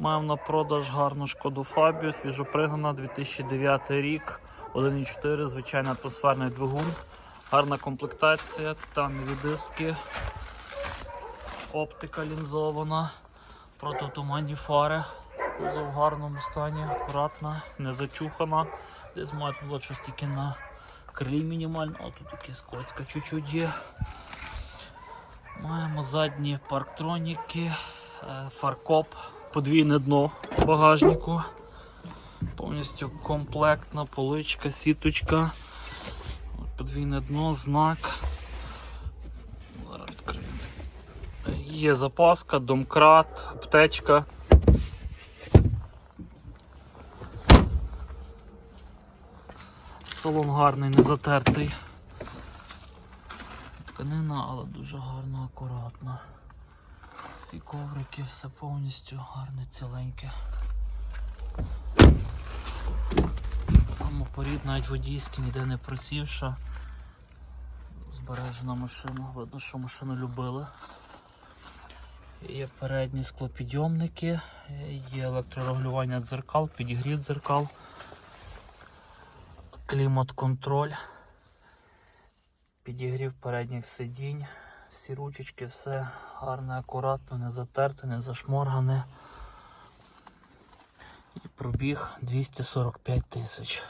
Маємо на продаж гарну шкоду Фабію, свіжопригнана, 2009 рік, 1,4, звичайний атмосферний двигун, гарна комплектація, титанові диски, оптика лінзована, протитуманні фари, кузов в гарному стані, акуратна, не зачухана. Десь має тут щось тільки на крилі мінімально, а тут якась коцька чуть-чуть є. Маємо задні парктроніки, е, фаркоп, подвійне дно багажнику. Повністю комплектна поличка, сіточка. Подвійне дно, знак. Зараз відкриємо. Є запаска, домкрат, аптечка. Салон гарний, не затертий. Тканина, але дуже гарно, акуратно. Всі коврики, все повністю гарне, ціленьке. Самопорід, навіть водійський, ніде не просівша. Збережена машина, видно, що машину любили. Є передні склопідйомники, є електрорегулювання дзеркал, підігрів дзеркал, клімат-контроль, підігрів передніх сидінь, всі ручечки, все гарне, акуратно, не затерте, не зашморгане. І пробіг 245 тисяч.